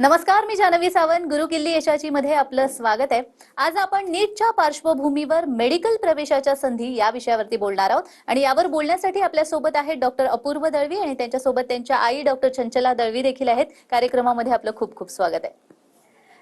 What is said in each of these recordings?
नमस्कार मी जानवी सावंत. गुरु किल्ली यशाची मध्ये आपलं स्वागत आहे. आज आपण नीटच्या पार्श्वभूमीवर मेडिकल प्रवेशाच्या संधी या विषयावरती बोलणार आहोत. आणि यावर बोलण्यासाठी आपल्यासोबत आहेत डॉक्टर अपूर्व दळवी आणि त्यांच्यासोबत त्यांच्या आई डॉक्टर चंचला दळवी देखील आहेत. कार्यक्रमामध्ये आपलं खूप खूप स्वागत आहे.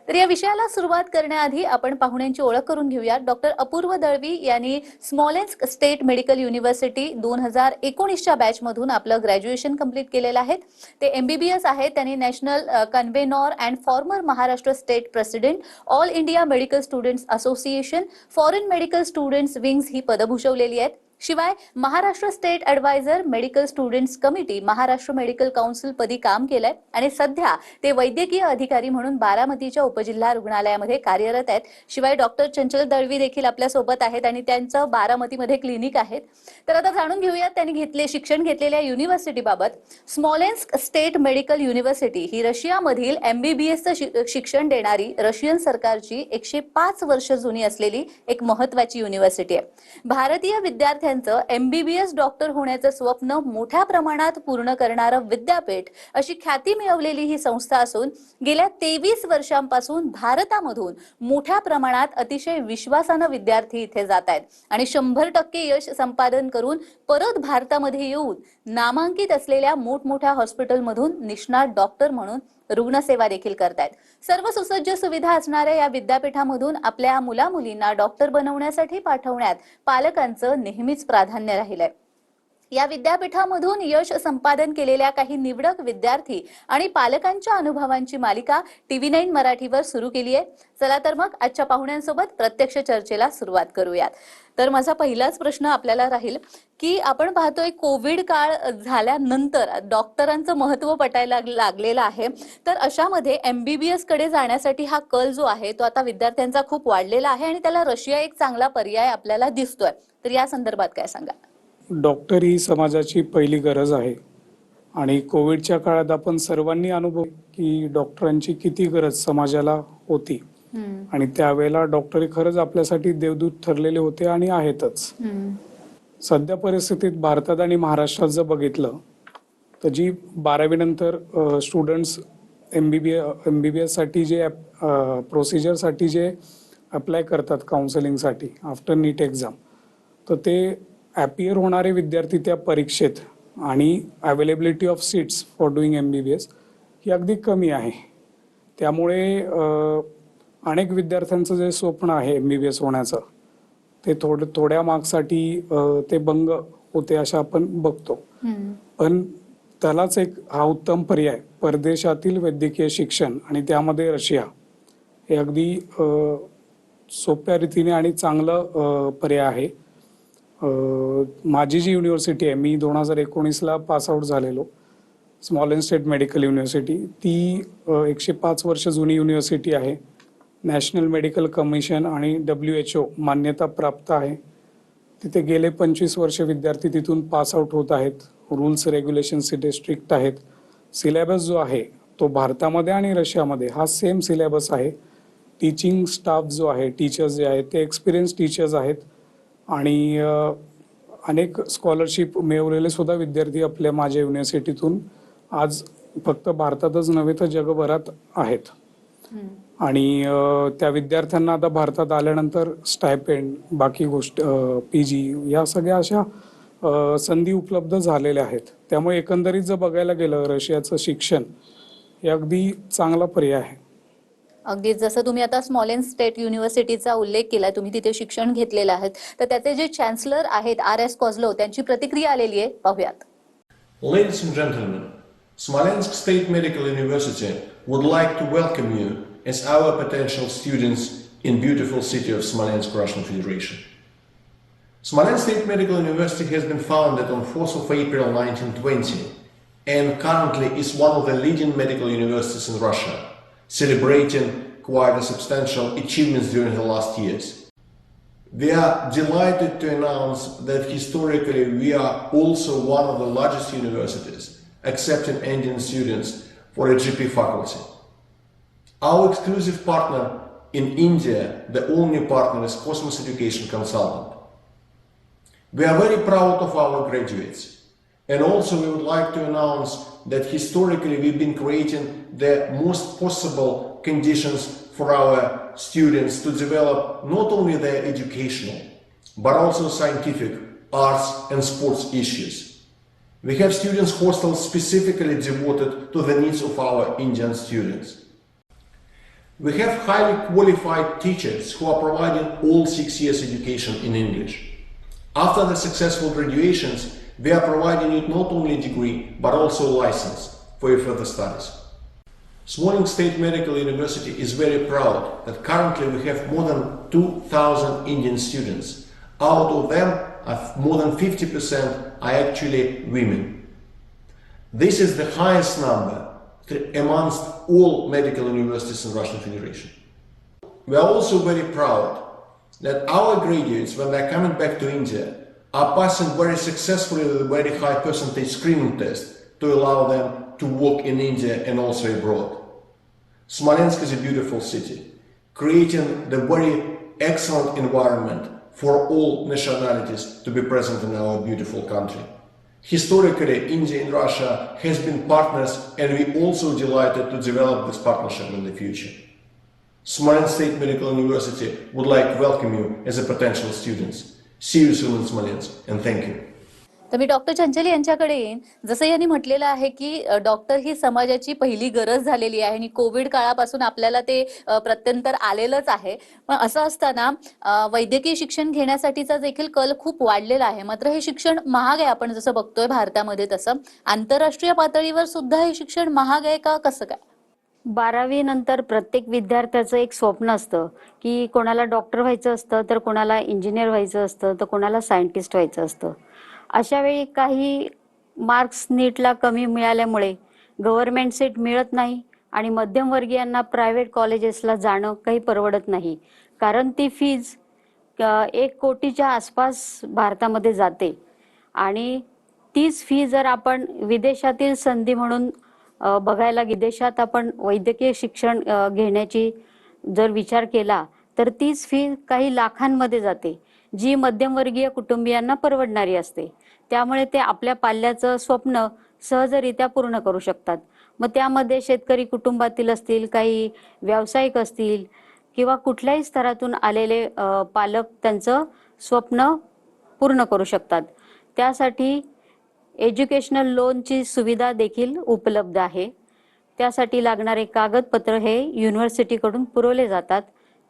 तर या विषयाला सुरुवात करण्याआधी आपण पाहुण्यांची ओळख करून घेऊया डॉक्टर अपूर्व दळवी यांनी स्मॉलेन्स्क स्टेट मेडिकल युनिव्हर्सिटी दोन हजार एकोणीसच्या बॅचमधून आपलं ग्रॅज्युएशन कंप्लीट केलेलं आहे. ते एमबीबीएस आहेत त्यांनी national convenor and former Maharashtra state president all India medical students association foreign medical students wings ही पदं भूषवलेली आहेत. शिवाय Maharashtra state adviser medical students committee Maharashtra medical council पदी काम केलंय आणि सध्या ते वैद्यकीय अधिकारी म्हणून बारामतीच्या उपजिल्हा रुग्णालयामध्ये कार्यरत आहेत. शिवाय डॉक्टर चंचल दळवी देखील आपल्यासोबत आहेत आणि त्यांचं बारामतीमध्ये क्लिनिक आहेत. तर आता जाणून घेऊयात त्यांनी घेतले शिक्षण घेतलेल्या युनिव्हर्सिटीबाबत स्मॉलेन्स्क स्टेट मेडिकल युनिव्हर्सिटी ही रशियामधील एमबीबीएसचं शिक्षण देणारी रशियन सरकारची एकशे पाच वर्ष जुनी असलेली एक महत्वाची युनिव्हर्सिटी आहे. भारतीय विद्यार्थी विद्यार्थ्यांचं एमबीबीएस डॉक्टर होण्याचं स्वप्न मोठ्या प्रमाणात पूर्ण करणारं विद्यापीठ अशी ख्याती मिळवलेली ही संस्था असून गेल्या तेवीस वर्षांपासून भारतामधून मोठ्या प्रमाणात अतिशय विश्वासानं विद्यार्थी इथे जात आहेत. आणि शंभर टक्के यश संपादन करून परत भारतामध्ये येऊन नामांकित असलेल्या मोठमोठ्या हॉस्पिटलमधून निष्णात डॉक्टर म्हणून रुग्णसेवा देखील करतायत. सर्व सुसज्ज सुविधा असणाऱ्या या विद्यापीठामधून आपल्या मुला मुलींना डॉक्टर बनवण्यासाठी पाठवण्यात पालकांचं नेहमीच प्राधान्य राहिलंय. या विद्यापीठामधून यश संपादन केलेल्या काही निवडक विद्यार्थी आणि पालकांच्या अनुभवांची मालिका टीव्ही नाईन मराठीवर सुरू केली आहे चला तर मग आजच्या पाहुण्यांसोबत प्रत्यक्ष चर्चेला सुरुवात करूयात. तर माझा पहिलाच प्रश्न आपल्याला राहील की आपण पाहतोय कोविड काळ झाल्यानंतर डॉक्टरांचं महत्त्व पटायला लागलेलं आहे. तर अशामध्ये एमबीबीएसकडे जाण्यासाठी हा कल जो आहे तो आता विद्यार्थ्यांचा खूप वाढलेला आहे आणि त्याला रशिया एक चांगला पर्याय आपल्याला दिसतोय. तर या संदर्भात काय सांगा? डॉक्टर ही समाजाची पहिली गरज आहे. आणि कोविडच्या काळात आपण सर्वांनी अनुभव की डॉक्टरांची किती गरज समाजाला होती. आणि त्यावेळेला डॉक्टर खरंच आपल्यासाठी देवदूत ठरलेले होते आणि आहेतच. सध्या परिस्थितीत भारतात आणि महाराष्ट्रात जर बघितलं तर जी बारावी नंतर students M B B M B B एससाठी जे प्रोसिजरसाठी जे अप्लाय करतात काउन्सिलिंगसाठी आफ्टर नीट एक्झाम तर ते ॲपियर होणारे विद्यार्थी त्या परीक्षेत आणि availability of seats for doing M B B S ही अगदी कमी आहे. त्यामुळे अनेक विद्यार्थ्यांचं जे स्वप्न आहे एम बी बी एस होण्याचं ते थोड थोड्या मार्क्ससाठी ते भंग होते असं आपण बघतो. पण त्यालाच एक हा उत्तम पर्याय परदेशातील वैद्यकीय शिक्षण आणि त्यामध्ये रशिया हे अगदी सोप्या रीतीने आणि चांगलं पर्याय आहे. माझी जी युनिव्हर्सिटी आहे मी दोन हजार एकोणीसला पासआउट झालेलो small and state medical university ती एकशे पाच वर्ष जुनी युनिव्हर्सिटी आहे. नॅशनल मेडिकल कमिशन आणि डब्ल्यू एच ओ मान्यता प्राप्त आहे. तिथे गेले पंचवीस वर्ष विद्यार्थी तिथून पास आउट होत आहेत. रूल्स रेग्युलेशन्स तिथे स्ट्रिक्ट आहेत. सिलेबस जो आहे तो भारतामध्ये आणि रशियामध्ये हा सेम सिलेबस आहे. टीचिंग स्टाफ जो आहे टीचर्स जे आहेत ते एक्सपिरियन्स टीचर्स आहेत. आणि अनेक स्कॉलरशिप मिळवलेले सुद्धा विद्यार्थी आपल्या माझ्या युनिव्हर्सिटीतून आज फक्त भारतातच नव्हे तर जगभरात आहेत. आणि त्या विद्यार्थ्यांना आता भारतात आल्यानंतर स्टायपेंड बाकी गोष्ट पी जी या सगळ्या अशा संधी उपलब्ध झालेल्या आहेत. त्यामुळे एकंदरीत जर बघायला गेलं रशियाचं शिक्षण हे अगदी चांगला पर्याय आहे. अगदी जसं तुम्ही आता स्मॉलेन स्टेट युनिव्हर्सिटीचा उल्लेख केला तुम्ही तिथे शिक्षण घेतलेलं आहे. तर त्याचे जे चान्सलर आहेत आर एस कॉझलो त्यांची प्रतिक्रिया आलेली आहे. पाहूयात. Ladies and gentlemen, Smolensk State Medical University would like to welcome you as our potential students in beautiful city of Smolensk, Russian Federation. Smolensk State Medical University has been founded on 4th of April 1920 and currently is one of the leading medical universities in Russia, celebrating quite a substantial achievements during the last years. We are delighted to announce that historically we are also one of the largest universities accepting Indian students for a GP faculty. Our exclusive partner in India, the only partner, is Cosmos Education Consultant. We are very proud of our graduates And also, we would like to announce that historically we've been creating the most possible conditions for our students to develop not only their educational, but also scientific, arts, and sports issues. We have students' hostels specifically devoted to the needs of our Indian students. We have highly qualified teachers who are providing all six years education in English. After the successful graduations, they are providing you not only degree but also license for your further studies. Smolensk State Medical University is very proud that currently we have more than 2,000 Indian students. Out of them, uh, more than 50% are actually women. This is the highest number amongst all medical universities in Russian Federation. We are also very proud that our graduates, when they're coming back to India, are passing very successfully a very high percentage screening test to allow them to work in India and also abroad. Smolensk is a beautiful city, creating the very excellent environment for all nationalities to be present in our beautiful country. Historically, India and Russia has been partners and we also delighted to develop this partnership in the future. Smolensk State Medical University would like to welcome you as a potential students. See you soon in Smolensk and thank you. तर मी doctor चंचल यांच्याकडे येईन. जसं यांनी म्हटलेलं आहे की doctor ही समाजाची पहिली गरज झालेली आहे आणि कोविड काळापासून आपल्याला ते प्रत्यंतर आलेलंच आहे. पण असं असताना वैद्यकीय शिक्षण घेण्यासाठीचा देखील कल खूप वाढलेला आहे. मात्र हे शिक्षण महाग आहे आपण जसं बघतोय भारतामध्ये तसं. आंतरराष्ट्रीय पातळीवर सुद्धा हे शिक्षण महाग आहे का कसं काय? बारावी नंतर प्रत्येक विद्यार्थ्याचं एक स्वप्न असतं की कोणाला डॉक्टर व्हायचं असतं तर कोणाला इंजिनियर व्हायचं असतं तर कोणाला सायंटिस्ट व्हायचं असतं. अशा वेळी काही मार्क्स नीटला कमी मिळाल्यामुळे गव्हर्नमेंट सीट मिळत नाही आणि मध्यमवर्गीयांना प्रायव्हेट कॉलेजेसला जाणं काही परवडत नाही. कारण ती फीज एक कोटीच्या आसपास भारतामध्ये जाते. आणि तीच फी जर आपण विदेशातील संधी म्हणून बघायला विदेशात आपण वैद्यकीय शिक्षण घेण्याची जर विचार केला तर तीच फी काही लाखांमध्ये जाते. जी मध्यमवर्गीय कुटुंबियांना परवडणारी असते. त्यामुळे ते आपल्या पाल्याचं स्वप्न सहजरित्या पूर्ण करू शकतात. मग त्यामध्ये शेतकरी कुटुंबातील असतील काही व्यावसायिक असतील किंवा कुठल्याही स्तरातून आलेले पालक त्यांचं स्वप्न पूर्ण करू शकतात. त्यासाठी एज्युकेशनल लोनची सुविधा देखील उपलब्ध आहे. त्यासाठी लागणारे कागदपत्र हे युनिव्हर्सिटीकडून पुरवले जातात.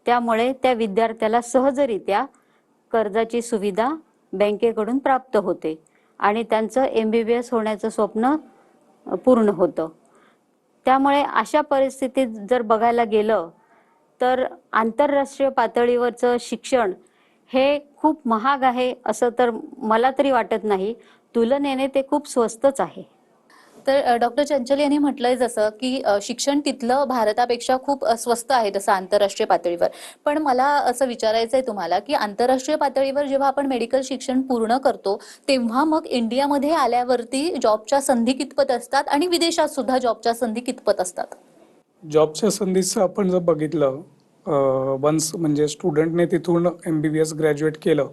त्यामुळे त्या विद्यार्थ्याला सहजरित्या कर्जाची सुविधा बँकेकडून प्राप्त होते आणि त्यांचं एम बी बी एस होण्याचं स्वप्न पूर्ण होतं. त्यामुळे अशा परिस्थितीत जर बघायला गेलं तर आंतरराष्ट्रीय पातळीवरचं शिक्षण हे खूप महाग आहे असं तर मला तरी वाटत नाही. तुलनेने ते खूप स्वस्तच आहे. तर डॉक्टर चंचल यांनी म्हटलंय जसं की शिक्षण तिथलं भारतापेक्षा खूप स्वस्त आहे तसं आंतरराष्ट्रीय पातळीवर. पण मला असं विचारायचं आहे तुम्हाला की आंतरराष्ट्रीय पातळीवर जेव्हा आपण मेडिकल शिक्षण पूर्ण करतो तेव्हा मग इंडियामध्ये आल्यावरती जॉबच्या संधी कितपत असतात आणि विदेशात सुद्धा जॉबच्या संधी कितपत असतात? जॉबच्या संधीचं आपण जर बघितलं वन्स म्हणजे स्टुडंटने तिथून M B B S graduate केलं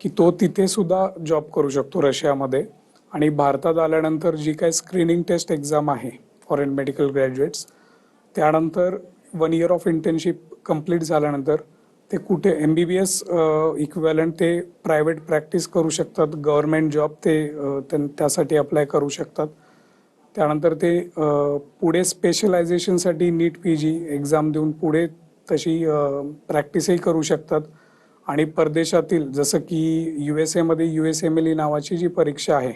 की तो तिथे सुद्धा जॉब करू शकतो रशियामध्ये. आणि भारतात आल्यानंतर जी काही स्क्रीनिंग टेस्ट एक्झाम आहे फॉरेन मेडिकल ग्रॅज्युएट्स त्यानंतर one year of internship complete झाल्यानंतर ते कुठे M B B S equivalent ते प्रायव्हेट प्रॅक्टिस करू शकतात गव्हर्नमेंट जॉब ते त्यां- त्यासाठी अप्लाय करू शकतात. त्यानंतर ते पुढे स्पेशलायझेशनसाठी नीट पी जी एक्झाम देऊन पुढे तशी प्रॅक्टिसही करू शकतात. आणि परदेशातील जसं की यू एस एमध्ये U S M L E नावाची जी परीक्षा आहे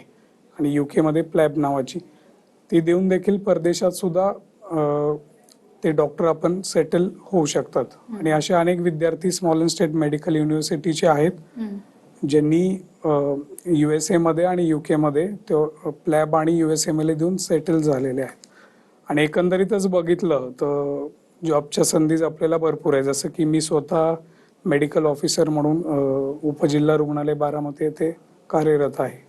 आणि यू केमध्ये प्लॅब नावाची. ती देऊन देखील परदेशात सुद्धा ते डॉक्टर आपण सेटल होऊ शकतात. आणि असे अनेक विद्यार्थी स्मॉल अँड स्टेट मेडिकल युनिव्हर्सिटीचे आहेत. ज्यांनी यू एस एमध्ये आणि यू केमध्ये ते प्लॅब आणि यू एस एम एल देऊन सेटल झालेले आहेत. आणि एकंदरीतच बघितलं तर जॉबच्या संधीज आपल्याला भरपूर आहे. जसं की मी स्वतः मेडिकल ऑफिसर म्हणून उपजिल्हा रुग्णालय बारामती येथे कार्यरत आहे.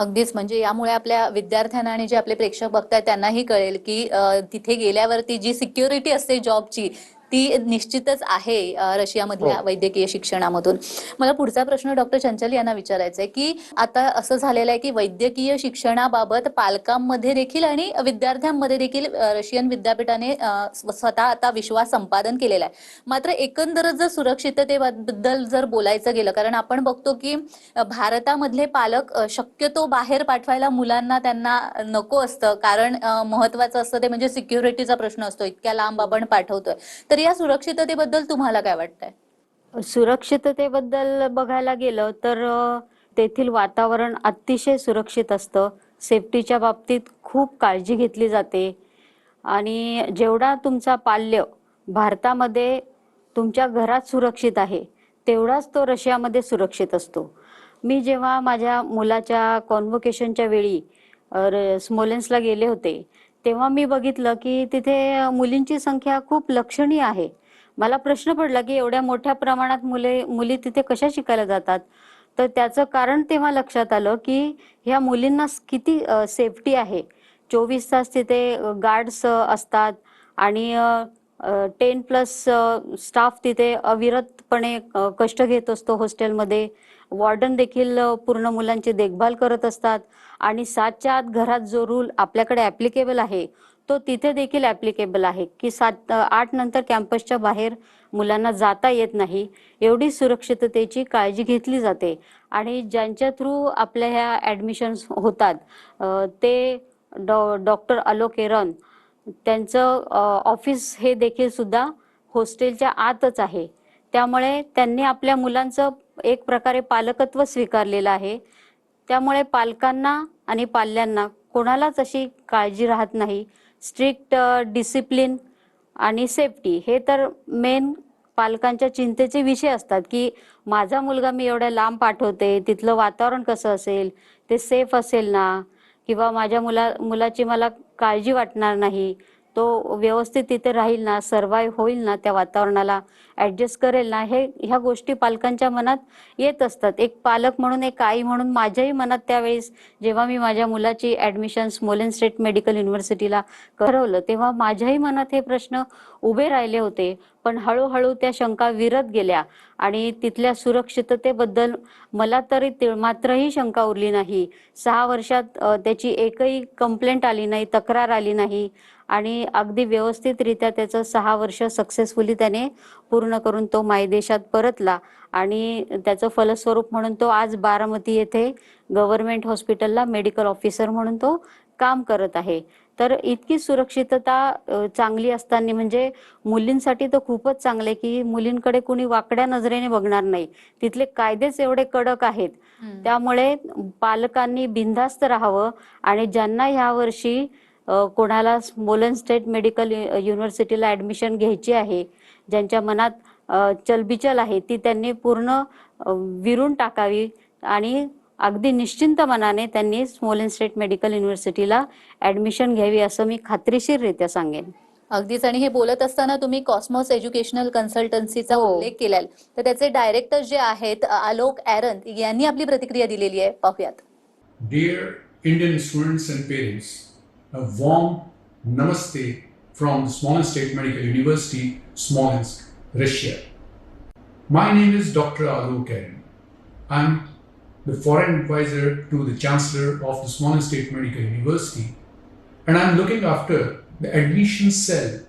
अगदीच. म्हणजे यामुळे आपल्या विद्यार्थ्यांना आणि जे आपले प्रेक्षक बघतात त्यांनाही कळेल की तिथे गेल्यावरती जी सिक्युरिटी असते जॉबची ती निश्चितच आहे रशियामधल्या हो. वैद्यकीय शिक्षणामधून. मला पुढचा प्रश्न डॉक्टर चंचल यांना विचारायचा आहे की आता असं झालेलं आहे की वैद्यकीय शिक्षणाबाबत पालकांमध्ये देखील आणि विद्यार्थ्यांमध्ये देखील रशियन विद्यापीठाने स्वतः आता विश्वास संपादन केलेला आहे मात्र एकंदरच जर सुरक्षिततेबद्दल जर बोलायचं गेलं कारण आपण बघतो की भारतामधले पालक शक्यतो बाहेर पाठवायला मुलांना त्यांना नको असतं. कारण महत्वाचं असतं ते म्हणजे सिक्युरिटीचा प्रश्न असतो. इतक्या लांब आपण पाठवतोय. तर या सुरक्षिततेबद्दल तुम्हाला काय वाटतंय? सुरक्षिततेबद्दल बघायला गेलं तर तेथील वातावरण अतिशय सुरक्षित असतं. सेफ्टीच्या बाबतीत खूप काळजी घेतली जाते. आणि जेवढा तुमचा पाल्य भारतामध्ये तुमच्या घरात सुरक्षित आहे तेवढाच तो रशियामध्ये सुरक्षित असतो. मी जेव्हा माझ्या मुलाच्या कॉन्व्होकेशनच्या वेळी स्मोलेन्सला गेले होते तेव्हा मी बघितलं की तिथे मुलींची संख्या खूप लक्षणीय आहे. मला प्रश्न पडला की एवढ्या मोठ्या प्रमाणात मुले मुली तिथे कशा शिकायला जातात? तर त्याचं कारण तेव्हा लक्षात आलं की ह्या मुलींना किती सेफ्टी आहे. चोवीस तास तिथे गार्ड्स असतात आणि टेन प्लस स्टाफ तिथे अविरतपणे कष्ट घेत असतो हॉस्टेलमध्ये वॉर्डन देखील पूर्ण मुलांची देखभाल करत असतात. आणि सातच्या आत घरात जो रूल आपल्याकडे ऍप्लिकेबल आहे तो तिथे देखील ऍप्लिकेबल आहे की सात आठ नंतर कॅम्पसच्या बाहेर मुलांना जाता येत नाही. एवढी सुरक्षिततेची काळजी घेतली जाते. आणि ज्यांच्या थ्रू आपल्या ह्या ॲडमिशन्स होतात ते डॉ डॉक्टर अलोक एरन त्यांचं ऑफिस हे देखील सुद्धा हॉस्टेलच्या आतच आहे. त्यामुळे त्यांनी आपल्या मुलांचं एक प्रकारे पालकत्व स्वीकारलेलं आहे. त्यामुळे पालकांना आणि पाल्यांना कोणालाच अशी काळजी राहत नाही. स्ट्रिक्ट डिसिप्लिन आणि सेफ्टी हे तर मेन पालकांच्या चिंतेचे विषय असतात की माझा मुलगा मी एवढ्या लांब पाठवते तिथलं वातावरण कसं असेल ते सेफ असेल ना? किंवा माझ्या मुला मुलाची मला काळजी वाटणार नाही? तो व्यवस्थित तिथे राहील ना सर्वाईव्ह होईल ना त्या वातावरणाला ऍडजस्ट करेल ना हे ह्या गोष्टी पालकांच्या मनात येत असतात. एक पालक म्हणून एक आई म्हणून माझ्याही मनात त्यावेळेस जेव्हा मी माझ्या मुलाची ऍडमिशन स्मोलेन स्टेट मेडिकल युनिव्हर्सिटीला करवलं तेव्हा माझ्याही मनात हे प्रश्न उभे राहिले होते. पण हळूहळू त्या शंका विरत गेल्या आणि तिथल्या सुरक्षिततेबद्दल मला तरी मात्रही शंका उरली नाही. सहा वर्षात त्याची एकही कंप्लेंट आली नाही तक्रार आली नाही. आणि अगदी व्यवस्थितरित्या त्याचं सहा वर्ष सक्सेसफुली त्याने पूर्ण करून तो मायदेशात परतला. आणि त्याचं फलस्वरूप म्हणून तो आज बारामती येथे गव्हर्नमेंट हॉस्पिटलला मेडिकल ऑफिसर म्हणून तो काम करत आहे. तर इतकी सुरक्षितता चांगली असताना म्हणजे मुलींसाठी तर खूपच चांगले की मुलींकडे कुणी वाकड्या नजरेने बघणार नाही. तिथले कायदेच एवढे कडक आहेत. त्यामुळे पालकांनी बिनधास्त राहावं आणि ज्यांना ह्या वर्षी कोणाला मोलन स्टेट मेडिकल युनिव्हर्सिटीला ऍडमिशन घ्यायची आहे ज्यांच्या मनात चलबिचल आहे ती त्यांनी पूर्ण विरून टाकावी आणि अगदी निश्चिंत मनाने त्यांनी स्मोलेन स्टेट मेडिकल युनिव्हर्सिटीला ऍडमिशन घ्यावी असं मी खात्रीशीररित्या सांगेन. अगदीच. आणि हे बोलत असताना तुम्ही कॉस्मॉस एज्युकेशनल कन्सल्टन्सीचा. उल्लेख केलाय. तर त्याचे डायरेक्टर जे आहेत आलोक ॲरन यांनी आपली प्रतिक्रिया दिलेली आहे. पाहूयात. Dear Indian students and parents, a warm namaste from the Smolensk State Medical University, Smolensk, Russia. My name is Dr. Alok Karim. I'm the foreign advisor to the Chancellor of the Smolensk State Medical University, and I'm looking after the admission cell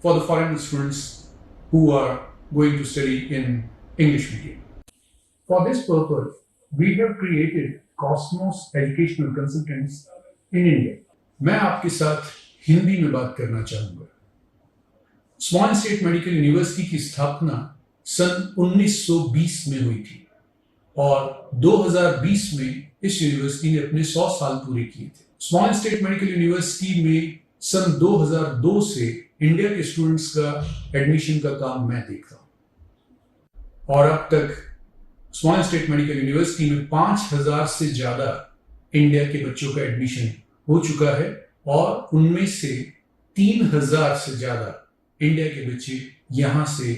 for the foreign students who are going to study in English medium. For this purpose, we have created Cosmos Educational Consultants in India. मैं आपके साथ हिंदी में बात करना चाहूँगा। Small state medical university की स्थापना सन 1920 में हुई थी और 2020 में इस यूनिवर्सिटी ने अपने 100 साल पूरे किए थे। स्मॉल स्टेट मेडिकल यूनिवर्सिटी में सन 2002 से इंडिया के स्टूडेंट्स का एडमिशन का काम मैं देख रहा हूँ। और अब तक स्मॉल स्टेट मेडिकल यूनिवर्सिटी में पाँच हज़ार से ज़्यादा इंडिया के बच्चों का एडमिशन हो चुका है और उनमें से तीन हज़ार से ज़्यादा इंडिया के बच्चे यहाँ से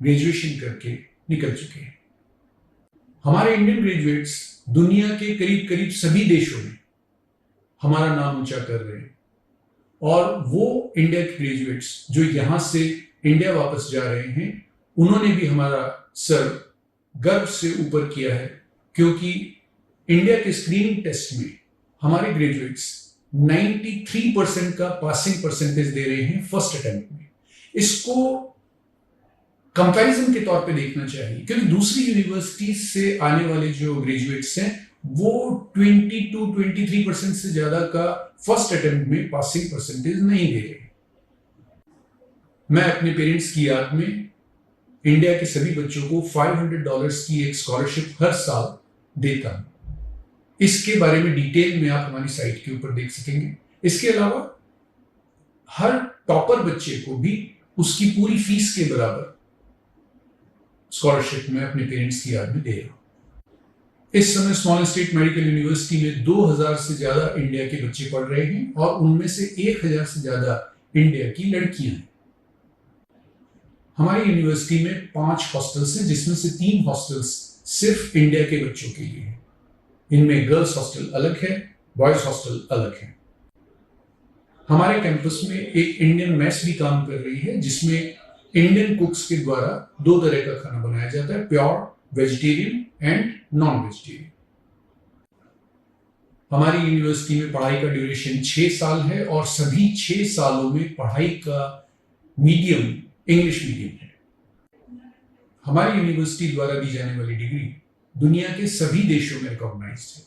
ग्रेजुएशन करके निकल चुके हैं। हमारे इंडियन ग्रेजुएट्स दुनिया के करीब करीब सभी देशों में हमारा नाम ऊँचा कर रहे हैं और वो इंडिया के ग्रेजुएट्स जो यहाँ से इंडिया वापस जा रहे हैं, उन्होंने भी हमारा सर गर्व से ऊपर किया है, क्योंकि इंडिया के स्क्रीनिंग टेस्ट में हमारे ग्रेजुएट्स 93 परसेंट का पासिंग परसेंटेज दे रहे हैं फ़र्स्ट अटेम्प्ट में। इसको कंपैरिजन के तौर पे देखना चाहिए, क्योंकि दूसरी यूनिवर्सिटी से आने वाले जो ग्रेजुएट्स हैं, वो 20 टू 23 परसेंट से ज़्यादा का फ़र्स्ट अटेम्प्ट में पासिंग परसेंटेज नहीं दे रहे मैं अपने पेरेंट्स की याद में इंडिया के सभी बच्चों को 500 डॉलर्स की एक स्कॉलरशिप हर साल देता हूँ। इसके बारे में डिटेल में आप हमारी साइट के ऊपर देख सकेंगे। इसके अलावा, हर टॉपर बच्चे को भी उसकी पूरी फ़ीस के बराबर स्कॉलरशिप में अपने पेरेंट्स की याद में दे रहा हूँ। इस समय स्मॉल स्टेट मेडिकल यूनिवर्सिटी में 2000 से ज़्यादा इंडिया के बच्चे पढ़ रहे हैं और उनमें से 1000 से ज़्यादा इंडिया की लड़कियाँ हैं। हमारी यूनिवर्सिटी में पाँच हॉस्टल्स हैं, जिसमें से तीन हॉस्टल्स सिर्फ़ इंडिया के बच्चों के लिए हैं। इनमें गर्ल्स हॉस्टल अलग है, बॉयज़ हॉस्टल अलग है। हमारे कैंपस में एक इंडियन मैस भी काम कर रही है, जिसमें इंडियन कुक्स के द्वारा दो तरह का खाना बनाया जाता है, pure, vegetarian and non vegetarian हमारी यूनिवर्सिटी में पढ़ाई का ड्यूरेशन छह साल है और सभी छह सालों में पढ़ाई का मीडियम, इंग्लिश मीडियम है। हमारी यूनिवर्सिटी द्वारा दी जाने वाली डिग्री दुनिया के सभी देशों में रिकॉग्नाइज्ड है।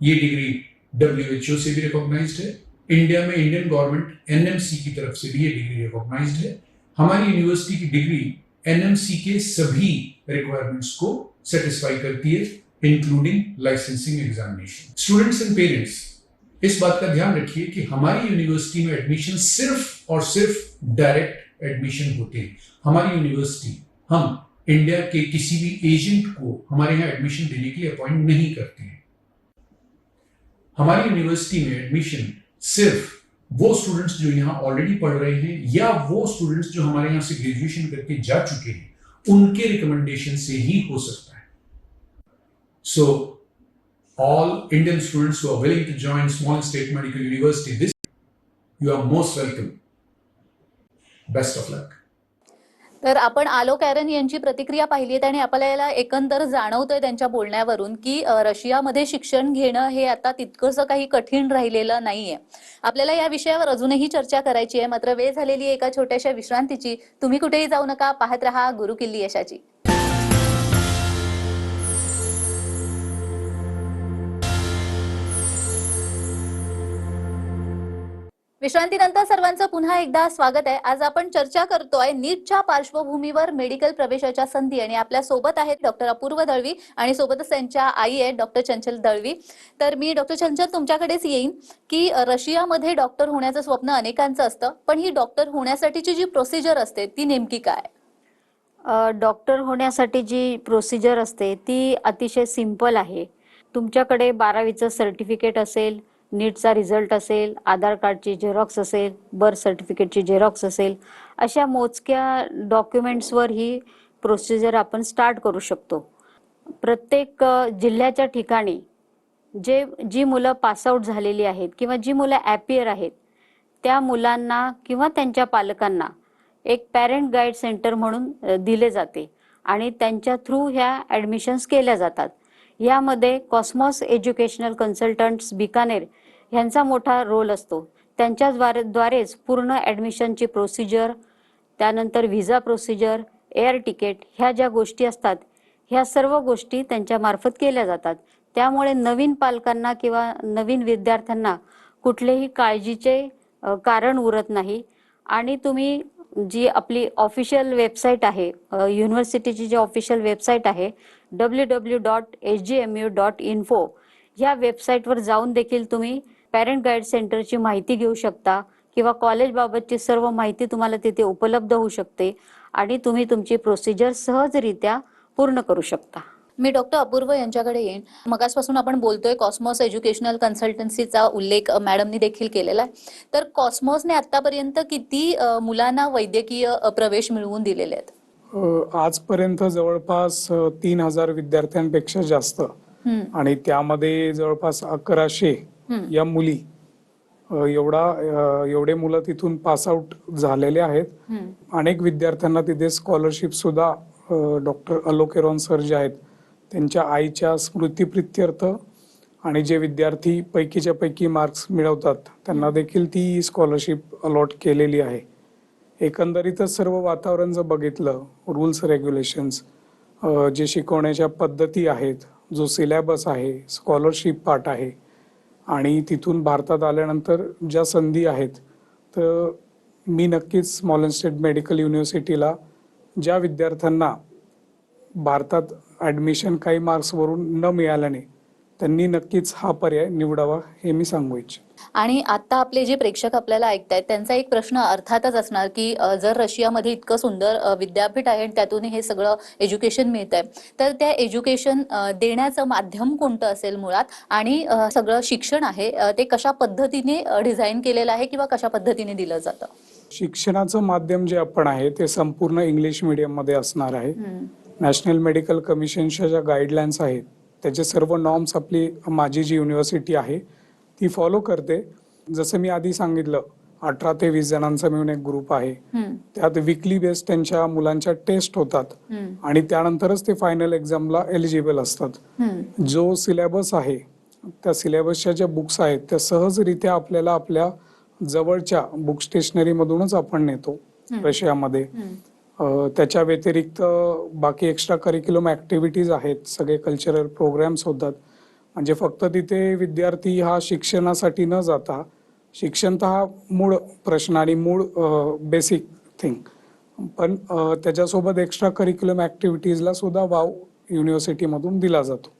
ये डिग्री डब्ल्यूएचओ से भी रिकॉग्नाइज्ड है। इंडिया में इंडियन गवर्नमेंट एनएमसी की तरफ़ से भी ये डिग्री रिकॉग्नाइज्ड है। हमारी यूनिवर्सिटी की डिग्री एनएमसी के सभी रिक्वायरमेंट्स को सेटिस्फाई करती है including licensing examination students and parents इस बात का ध्यान रखिए कि हमारी यूनिवर्सिटी में एडमिशन सिर्फ़ और सिर्फ़ डायरेक्ट एडमिशन होते हैं। हमारी यूनिवर्सिटी हम इंडिया के किसी भी एजेंट को हमारे यहाँ एडमिशन देने के लिए अपॉइंट नहीं करते हैं हमारी यूनिवर्सिटी में एडमिशन सिर्फ़ वो स्टूडेंट्स जो यहाँ ऑलरेडी पढ़ रहे हैं या वो स्टूडेंट्स जो हमारे यहाँ से ग्रेजुएशन करके जा चुके हैं, उनके रिकमेंडेशन से ही हो सकता है so all Indian students who are willing to join Small State Medical University, this, you are most welcome. Best of luck. तर आपण आलो कॅरन यांची प्रतिक्रिया पाहिली आहे आणि आपल्याला एकंदर जाणवतंय त्यांच्या बोलण्यावरून की रशियामध्ये शिक्षण घेणं हे आता तितकंसं काही कठीण राहिलेलं नाहीये. आपल्याला या विषयावर अजूनही चर्चा करायची आहे. मात्र वेळ झालेली आहे एका छोट्याशा विश्रांतीची. तुम्ही कुठेही जाऊ नका. पाहत रहा गुरु किल्ली यशाची. विश्रांतीनंतर सर्वांचं पुन्हा एकदा स्वागत आहे. आज आपण चर्चा करतोय नीटच्या पार्श्वभूमीवर मेडिकल प्रवेशाच्या संधी आणि आपल्यासोबत आहेत डॉक्टर अपूर्व दळवी आणि सोबतच त्यांच्या आई आहेत डॉक्टर चंचल दळवी. तर मी डॉक्टर चंचल तुमच्याकडेच येईन की रशियामध्ये डॉक्टर होण्याचं स्वप्न अनेकांचं असतं पण ही डॉक्टर होण्यासाठीची जी प्रोसिजर असते ती नेमकी काय? डॉक्टर होण्यासाठी जी प्रोसिजर असते ती अतिशय सिंपल आहे. तुमच्याकडे बारावीचं सर्टिफिकेट असेल नीटचा रिझल्ट असेल आधार कार्डची झेरॉक्स असेल बर्थ सर्टिफिकेटची झेरॉक्स असेल अशा मोजक्या डॉक्युमेंट्सवर ही प्रोसिजर आपण स्टार्ट करू शकतो. प्रत्येक जिल्ह्याच्या ठिकाणी जे जी मुलं पासआउट झालेली आहेत किंवा जी मुलं ॲपियर आहेत त्या मुलांना किंवा त्यांच्या पालकांना एक पॅरेंट गाईड सेंटर म्हणून दिले जाते आणि त्यांच्या थ्रू ह्या ॲडमिशन्स केल्या जातात. यामध्ये कॉस्मॉस एज्युकेशनल कन्सल्टंट्स बिकानेर ह्यांचा मोठा रोल असतो. त्यांच्या द्वारे द्वारेच पूर्ण ॲडमिशनची प्रोसिजर त्यानंतर व्हिजा प्रोसिजर एअर तिकीट ह्या ज्या गोष्टी असतात ह्या सर्व गोष्टी त्यांच्यामार्फत केल्या जातात. त्यामुळे नवीन पालकांना किंवा नवीन विद्यार्थ्यांना कुठलेही काळजीचे कारण उरत नाही. आणि तुम्ही जी आपली ऑफिशियल वेबसाईट आहे युनिव्हर्सिटीची जी ऑफिशियल वेबसाईट आहे W W dot H G M U dot info ह्या वेबसाईटवर जाऊन देखील तुम्ही पॅरेंट गाईड सेंटरची माहिती घेऊ शकता किंवा कॉलेजबाबतची सर्व माहिती तुम्हाला तिथे उपलब्ध होऊ शकते आणि तुम्ही तुमची प्रोसिजर सहजरित्या पूर्ण करू शकता. मी डॉक्टर अपूर्व यांच्याकडे येईन. मगासपासून आपण बोलतोय कॉस्मॉस एज्युकेशनल कन्सल्टन्सीचा उल्लेख मॅडमनी देखील केलेला आहे. तर कॉस्मॉसने आतापर्यंत किती मुलांना वैद्यकीय प्रवेश मिळवून दिलेले आहेत? आजपर्यंत जवळपास तीन हजार विद्यार्थ्यांपेक्षा जास्त. आणि त्यामध्ये जवळपास अकराशे. या मुली एवढा एवढे मुलं तिथून पास आउट झालेले आहेत. अनेक विद्यार्थ्यांना तिथे स्कॉलरशिप सुद्धा डॉक्टर अलोकेरॉन सर जे आहेत त्यांच्या आईच्या स्मृतीप्रित्यर्थ आणि जे विद्यार्थी पैकीच्या पैकी मार्क्स मिळवतात त्यांना देखील ती स्कॉलरशिप अलॉट केलेली आहे. एकंदरीतच सर्व वातावरण जर बघितलं रूल्स रेग्युलेशन्स जे शिकवण्याच्या पद्धती आहेत जो सिलेबस आहे स्कॉलरशिप पार्ट आहे आणि तिथून भारतात आल्यानंतर ज्या संधी आहेत तर मी नक्कीच स्मॉल स्टेट मेडिकल युनिव्हर्सिटीला ज्या विद्यार्थ्यांना भारतात ॲडमिशन काही मार्क्सवरून न मिळाल्याने त्यांनी नक्कीच हा पर्याय निवडावा हे मी सांगू इच्छितो. आणि आता आपले जे प्रेक्षक आपल्याला ऐकतायत त्यांचा एक प्रश्न अर्थातच असणार की जर रशियामध्ये इतकं सुंदर विद्यापीठ आहे आणि त्यातून हे सगळं एज्युकेशन मिळत आहे तर त्या एज्युकेशन देण्याचं माध्यम कोणतं असेल मुळात? आणि सगळं शिक्षण आहे ते कशा पद्धतीने डिझाईन केलेलं आहे किंवा कशा पद्धतीने दिलं जातं? शिक्षणाचं माध्यम जे आपण आहे ते संपूर्ण इंग्लिश मीडियममध्ये असणार आहे. नॅशनल मेडिकल कमिशनच्या ज्या गाईडलाईन्स आहेत त्याचे सर्व नॉर्म्स आपली माझी जी युनिव्हर्सिटी आहे ती फॉलो करते. जसं मी आधी सांगितलं अठरा ते वीस जणांचा मिळून एक ग्रुप आहे. त्यात विकली बेस त्यांच्या मुलांच्या टेस्ट होतात. आणि त्यानंतरच ते फायनल एक्झामला एलिजिबल असतात. जो सिलेबस आहे त्या सिलेबसच्या ज्या बुक्स आहेत त्या सहजरित्या आपल्याला आपल्या जवळच्या बुक स्टेशनरीमधूनच आपण नेतो रशियामध्ये त्याच्या व्यतिरिक्त बाकी एक्स्ट्रा करिक्युलम ॲक्टिव्हिटीज आहेत सगळे कल्चरल प्रोग्रॅम्स होतात. म्हणजे फक्त तिथे विद्यार्थी हा शिक्षणासाठी न जाता शिक्षण तर हा मूळ प्रश्न आणि मूळ बेसिक थिंग पण त्याच्यासोबत एक्स्ट्रा करिक्युलम ॲक्टिव्हिटीजला सुद्धा वाव युनिव्हर्सिटीमधून दिला जातो.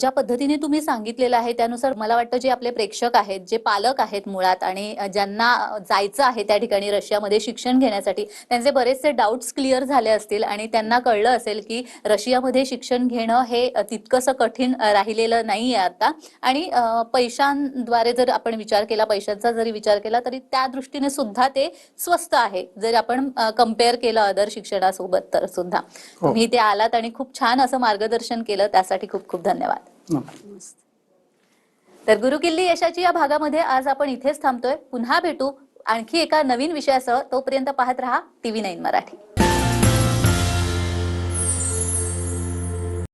ज्या पद्धतीने तुम्ही सांगितलेलं आहे त्यानुसार मला वाटतं जे आपले प्रेक्षक आहेत जे पालक आहेत मुळात आणि ज्यांना जायचं आहे त्या ठिकाणी रशियामध्ये शिक्षण घेण्यासाठी त्यांचे बरेचसे डाऊट्स क्लिअर झाले असतील आणि त्यांना कळलं असेल की रशियामध्ये शिक्षण घेणं हे तितकंसं कठीण राहिलेलं नाही आहे आता. आणि पैशांद्वारे जर आपण विचार केला पैशांचा जरी विचार केला तरी त्या दृष्टीने सुद्धा ते स्वस्त आहे. जर आपण कंपेअर केलं अदर शिक्षणासोबत तर सुद्धा. हो. तुम्ही इथे आलात आणि खूप छान असं मार्गदर्शन केलं त्यासाठी खूप खूप धन्यवाद. न. तर गुरुकिल्ली यशाची या भागामध्ये आज आपण इथेच थांबतोय. पुन्हा भेटू आणखी एका नवीन विषयासह तोपर्यंत पाहत रहा टीव्ही नाईन मराठी.